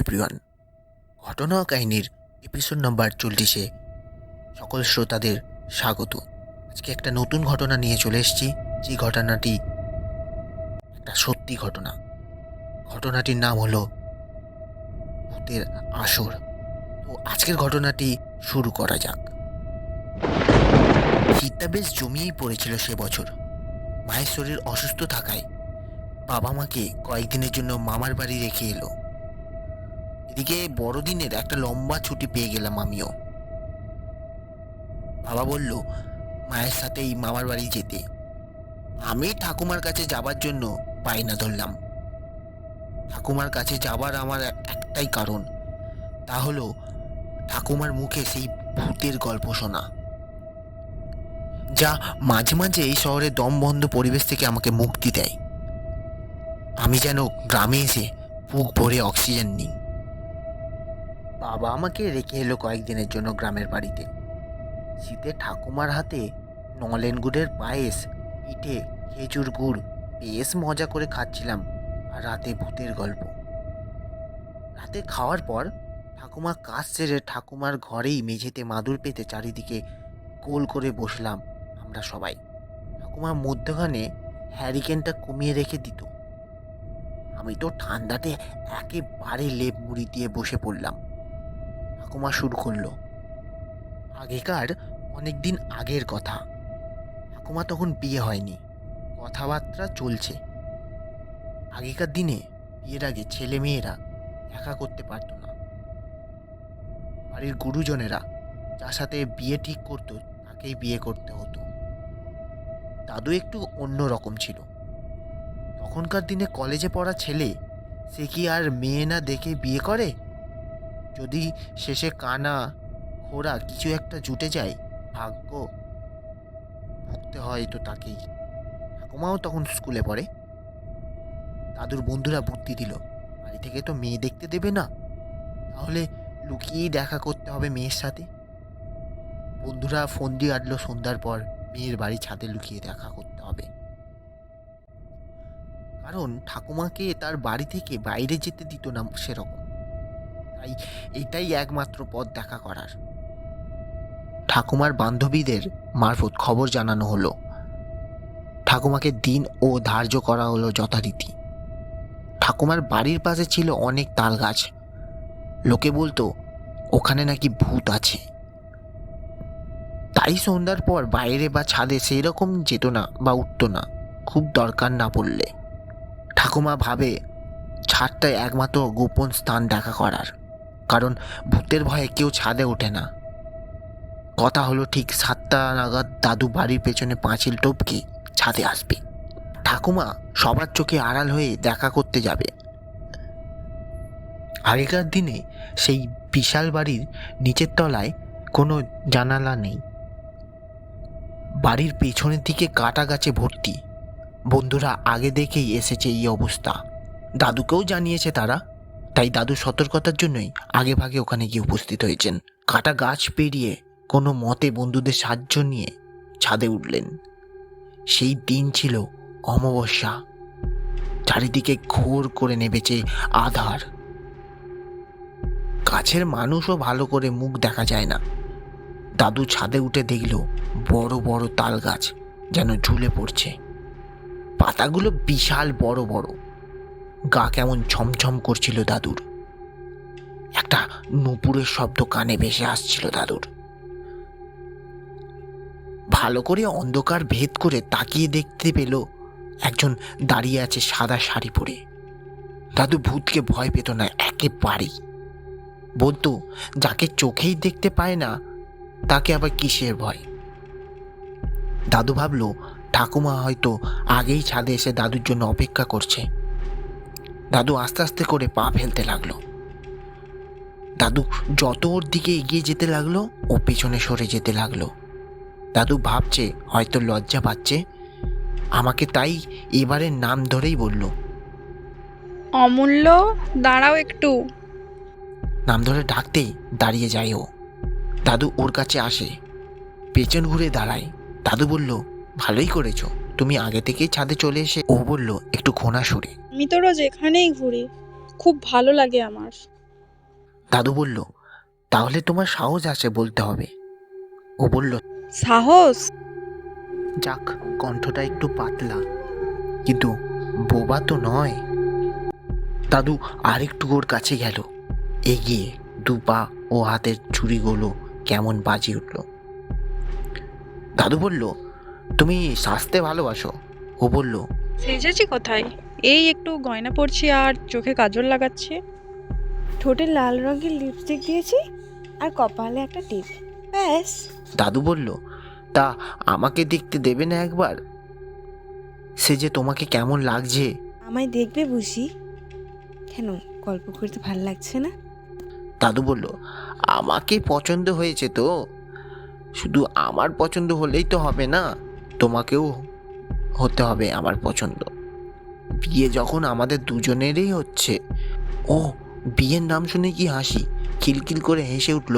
Everyone ঘটনা কাহিনীর episode number চল্লিশে সকল শ্রোতাদের স্বাগত। আজকে একটা নতুন ঘটনা নিয়ে চলে এসেছি, যে ঘটনাটি একটা সত্যি ঘটনা। ঘটনাটির নাম হলো ভূতের আসর। তো আজকের ঘটনাটি শুরু করা যাক। শীতটা বেশ জমিয়েই পড়েছিল সে বছর। মায়ের শরীর অসুস্থ থাকায় বাবা মাকে কয়েকদিনের জন্য মামার বাড়ি রেখে এলো। এদিকে বড়দিনের একটা লম্বা ছুটি পেয়ে গেলাম আমিও। বাবা বলল, মায়ের সাথেই মামার বাড়ি যেতে। আমি ঠাকুমার কাছে যাবার জন্য পায়না ধরলাম। ঠাকুমার কাছে যাবার আমার একটাই কারণ, তা হলো ঠাকুমার মুখে সেই ভূতের গল্প শোনা। যা মাঝে মাঝে এই শহরের দমবন্ধ পরিবেশ থেকে আমাকে মুক্তি দেয়। আমি যেন গ্রামে এসে বুক ভরে অক্সিজেন নিই। বাবা আমাকে রেখে এলো কয়েকদিনের জন্য গ্রামের বাড়িতে। শীতে ঠাকুমার হাতে নলেন গুড়ের পায়েস, পিঠে খেজুর গুড়, বেশ মজা করে খাচ্ছিলাম আর রাতে ভূতের গল্প। রাতে খাওয়ার পর ঠাকুমা কাজ সেরে ঠাকুমার ঘরেই মেঝেতে মাদুর পেতে চারিদিকে গোল করে বসলাম আমরা সবাই। ঠাকুমার মধ্যখানে হ্যারিকেনটা কমিয়ে রেখে দিত। আমি তো ঠান্ডাতে একেবারে লেপ মুড়ি দিয়ে বসে পড়লাম। ঠাকুমা শুরু করল। আগেকার অনেক দিন আগের কথা। ঠাকুমা তখন বিয়ে হয়নি। কথাবার্তা চলছে। আগেকার দিনে বিয়ের আগে ছেলে মেয়েরা দেখা করতে পারতো না। বাড়ির গুরুজনেরা যার সাথে বিয়ে ঠিক করতো, তাকেই বিয়ে করতে হতো। দাদু একটু অন্য রকম ছিল। তখনকার দিনে কলেজে পড়া ছেলে, সে কি আর মেয়ে না দেখে বিয়ে করে? যদি শেষে কানা খোড়া কিছু একটা জুটে যায়, ভাগ্য ভুগতে হয় তো তাকেই। ঠাকুমাও তখন স্কুলে পড়ে। দাদুর বন্ধুরা বুদ্ধি দিল, বাড়ি থেকে তো মেয়ে দেখতে দেবে না। তাহলে লুকিয়েই দেখা করতে হবে মেয়ের সাথে। বন্ধুরা ফোন দিয়ে আটলো সন্ধ্যার পর, মেয়ের বাড়ি ছাদে লুকিয়ে দেখা করতে হবে। কারণ ঠাকুমাকে তার বাড়ি থেকে বাইরে যেতে দিত না সেরকম। তাই এটাই একমাত্র পথ দেখা করার। ঠাকুমার বান্ধবীদের মারফত খবর জানানো হলো। ঠাকুমাকে দিন ও ধার্য করা হলো যথারীতি। ঠাকুমার বাড়ির পাশে ছিল অনেক তাল গাছ লোকে বলতো, ওখানে নাকি ভূত আছে। তাই সন্ধ্যার পর বাইরে বা ছাদে সেই রকম যেত না বা উঠতো না, খুব দরকার না পড়লে। ঠাকুমা ভাবে, ছাদটাই একমাত্র গোপন স্থান দেখা করার। কারণ ভূতের ভয়ে কেউ ছাদে ওঠে না। কথা হলো ঠিক সাতটা নাগাদ দাদু বাড়ির পেছনে পাঁচিল টপকে ছাদে আসবে। ঠাকুমা সবার চোখে আড়াল হয়ে দেখা করতে যাবে। আগেকার দিনে সেই বিশাল বাড়ির নিচের তলায় কোনো জানালা নেই। বাড়ির পেছনের দিকে কাটা গাছে ভর্তি। বন্ধুরা আগে দেখেই এসেছে এই অবস্থা। দাদুকেও জানিয়েছে তারা তাই দাদু সতর্কতার জন্যই আগে ভাগে ওখানে গিয়ে উপস্থিত হয়েছেন। কাটা গাছ পেরিয়ে কোনো মতে বন্ধুদের সাহায্য নিয়ে ছাদে উঠলেন। সেই দিন ছিল অমাবস্যা। চারিদিকে ঘোর করে নেমেছে আধার। কাছের মানুষও ভালো করে মুখ দেখা যায় না। দাদু ছাদে উঠে দেখল বড় বড় তাল গাছ যেন ঝুলে পড়ছে। পাতাগুলো বিশাল বড় বড়। গা কেমন ছমছম করছিল দাদুর। একটা নুপুরের শব্দ কানে ভেসে আসছিল দাদুর। ভালো করে অন্ধকার ভেদ করে তাকিয়ে দেখতে পেল একজন দাঁড়িয়ে আছে সাদা শাড়ি পরে। দাদু ভূতকে ভয় পেত না, একেবারেই। বলতো, যাকে চোখেই দেখতে পায় না, তাকে আবার কিসের ভয়? দাদু ভাবলো, ঠাকুমা হয়তো আগেই ছাদে এসে দাদুর জন্য অপেক্ষা করছে। দাদু আস্তে আস্তে করে পা ফেলতে লাগল। দাদু যত ওর দিকে এগিয়ে যেতে লাগল ও পেছনে সরে যেতে লাগল। দাদু ভাবছে হয়তো লজ্জা পাচ্ছে। আমাকে তাই এবারে নাম ধরেই বলল। অমূল্য দাঁড়াও একটু। নাম ধরে ডাকতেই দাঁড়িয়ে যায় ও। দাদু ওর কাছে আসে। পেছন ঘুরে দাঁড়ায়। দাদু বলল ভালোই করেছ। তুমি আগে থেকেই ছাদে চলে এসে ও বলল একটু ঘোনা সুরে আমি তো রোজ এখানেই ঘুরি। খুব ভালো লাগে আমার। দাদু বলল তাহলে তোমার সাহস আছে বলতে হবে। ও বলল সাহস? যাক কণ্ঠটা একটু পাতলা কিন্তু বোবা তো নয়। দাদু আরেকটু ওর কাছে গেল। এগিয়ে দু পা ও হাতের ছুরিগুলো কেমন বাজি উঠল। দাদু বলল তুমি সাজতে ভালোবাসো? ও বলল সেজেছি কোথায়? এই একটু গয়না পরছি আর চোখে কাজল লাগাচ্ছি। ঠোঁটে লাল রঙের লিপস্টিক দিয়েছি আর কপালে একটা টিপ। ব্যাস। দাদু বলল তা আমাকে দেখতে দেবে না একবার? সে যে তোমাকে কেমন লাগছে? আমায় দেখবে বুঝি। কেন গল্প করতে ভালো লাগছে না? দাদু বলল আমাকে পছন্দ হয়েছে তো। শুধু আমার পছন্দ হলেই তো হবে না? তোমাকেও হতে হবে আমার পছন্দ। বিয়ে যখন আমাদের দুজনেরই হচ্ছে। ও বিয়ের নাম শুনে কি হাসি? খিলখিল করে হেসে উঠল।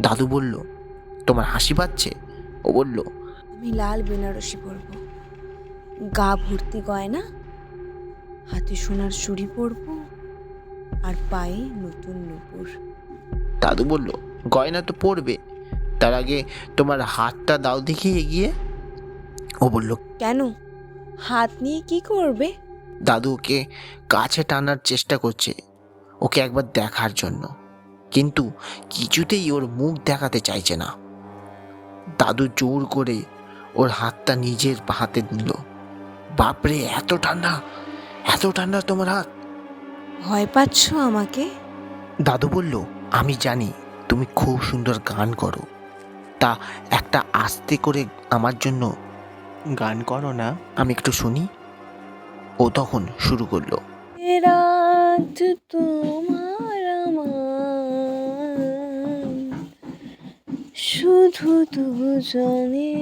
দাদু বলল তোমার হাসি পাচ্ছে? ও বলল আমি লাল বেনারসি পরব। গা ভর্তি গয়না হাতে সোনার চুড়ি পরব আর পায়ে নতুন নুপুর। দাদু বলল গয়না তো পড়বে তার আগে তোমার হাতটা দাও দেখি এগিয়ে। ও বলল কেন? হাত নিয়ে কি করবে? দাদু ওকে কাছে টানার চেষ্টা করছে ওকে একবার দেখার জন্য। কিন্তু কিছুতেই ওর মুখ দেখাতে চাইছে না। দাদু জোর করে ওর হাতটা নিজের হাতে নিল। বাপরে এত ঠান্ডা! এত ঠান্ডা তোমার হাত! ভয় পাচ্ছ আমাকে? দাদু বলল আমি জানি তুমি খুব সুন্দর গান করো। তা একটা আস্তে করে আমার জন্য। গান করো না। আমি একটু শুনি। ও তখন শুরু করল। রাত তোমার আমার শুধু দুজনে।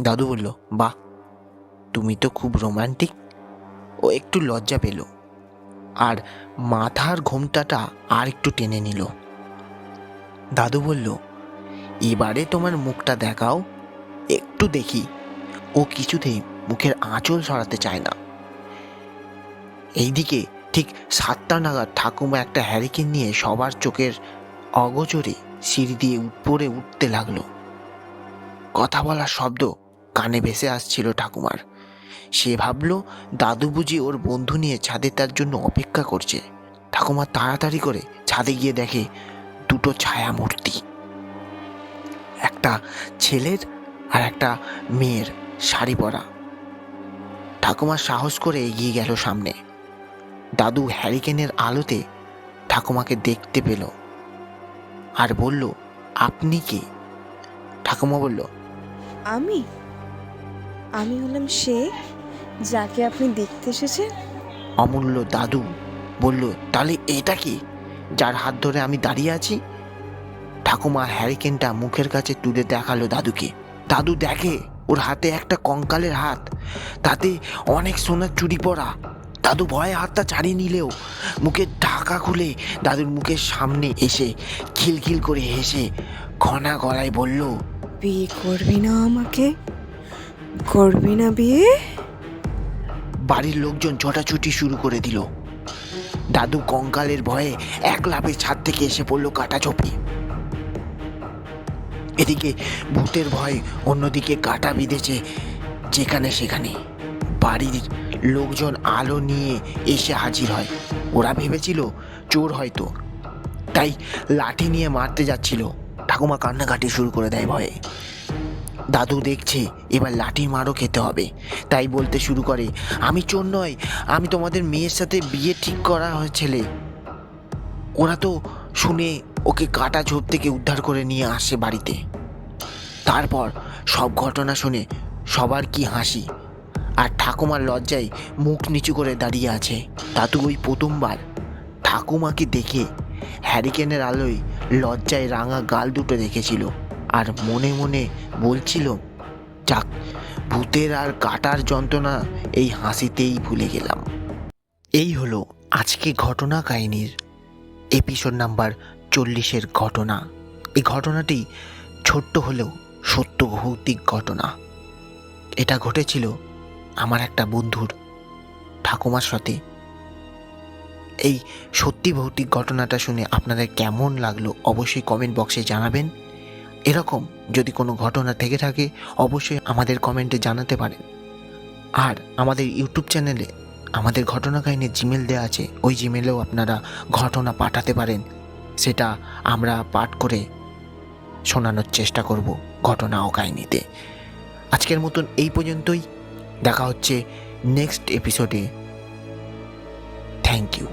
দাদু বলল বাহ তুমি তো খুব রোমান্টিক। ও একটু লজ্জা পেল। আর মাথার ঘোমটাটা আর একটু টেনে নিল। দাদু বলল, এবারে তোমার মুখটা দেখাও, একটু দেখি। ও কিছুতেই মুখের আঁচল সরাতে চায় না। এইদিকে ঠিক সাতটা নাগাদ ঠাকুমা একটা হ্যারিকেন নিয়ে সবার চোখের অগোচরে সিঁড়ি দিয়ে উপরে উঠতে লাগল। কথা বলার শব্দ কানে ভেসে আসছিল ঠাকুমার। সে ভাবলো, দাদু বুঝি ওর বন্ধু নিয়ে ছাদে তার জন্য অপেক্ষা করছে। ঠাকুমা তাড়াতাড়ি করে ছাদে গিয়ে দেখে দুটো ছায়া মূর্তি একটা ছেলের আর একটা মেয়ের শাড়ি পরা। ঠাকুমা সাহস করে এগিয়ে গেল সামনে। দাদু হ্যারিকেনের আলোতে ঠাকুমাকে দেখতে পেল আর বলল আপনি কে? ঠাকুমা বলল আমি? আমি হলাম সে যাকে আপনি দেখতে এসেছেন? অমূল্য দাদু বলল তাহলে এটা কি? যার হাত ধরে আমি দাঁড়িয়ে আছি। ঠাকুমা হ্যারিকেনটা মুখের কাছে তুলে দেখাল দাদুকে। দাদু দেখে ওর হাতে একটা কঙ্কালের হাত। তাতে অনেক সোনার চুরি পরা। দাদু ভয়ে হাতটা ছাড়িয়ে নিলেও মুখের ঢাকা খুলে দাদুর মুখের সামনে এসে খিলখিল করে হেসে ঘনা গলায় বলল বিয়ে করবি না আমাকে? করবি না বিয়ে? বাড়ির লোকজন ছোটাছুটি শুরু করে দিল। দাদু কঙ্কালের ভয়ে এক লাফে ছাদ থেকে এসে পড়ল কাটা ঝোপে। এদিকে ভূতের ভয় অন্যদিকে কাটা বিঁধেছে যেখানে সেখানে। বাড়ির লোকজন আলো নিয়ে এসে হাজির হয়। ওরা ভেবেছিল চোর হয়তো। তাই লাঠি নিয়ে মারতে যাচ্ছিল। ঠাকুমা কান্নাকাটি শুরু করে দেয় ভয়ে। দাদু দেখছে, এবার লাঠি মারও খেতে হবে। তাই বলতে শুরু করে, আমি চোর নয় আমি তোমাদের মেয়ের সাথে বিয়ে ঠিক করা হয়েছিলে ওরা তো শুনে ওকে কাটা ঝোপ থেকে উদ্ধার করে নিয়ে আসে বাড়িতে। তারপর সব ঘটনা শুনে সবার কি হাসি। আর ঠাকুমার লজ্জায় মুখ নিচু করে দাঁড়িয়ে আছে। দাদু ওই প্রথমবার। ঠাকুমাকে দেখে হ্যারিকেনের আলোয় লজ্জায় রাঙা গাল দুটো দেখেছিল। আর মনে মনে বলছিল, যাক, ভূতের আর কাটার যন্ত্রণা এই হাসিতেই ভুলে গেলাম। এই হলো আজকে ঘটনা কাহিনীর এপিসোড নাম্বার চল্লিশের ঘটনা। এই ঘটনাটি ছোট্ট হলেও সত্য ভৌতিক ঘটনা। এটা ঘটেছিল আমার একটা বন্ধুর ঠাকুমার সাথে। এই সত্যি ভৌতিক ঘটনাটা শুনে আপনাদের কেমন লাগল অবশ্যই কমেন্ট বক্সে জানাবেন। এরকম যদি কোনো ঘটনা থেকে থাকে, অবশ্যই আমাদের কমেন্টে জানাতে পারেন। আর আমাদের ইউটিউব চ্যানেলে আমাদের ঘটনা কাহিনীর জিমেল দেওয়া আছে, ওই জিমেলেও আপনারা ঘটনা পাঠাতে পারেন। সেটা আমরা পাঠ করে শোনানোর চেষ্টা করব ঘটনা ও কাহিনীতে। আজকের মতন এই পর্যন্তই। দেখা হচ্ছে নেক্সট এপিসোডে থ্যাংক ইউ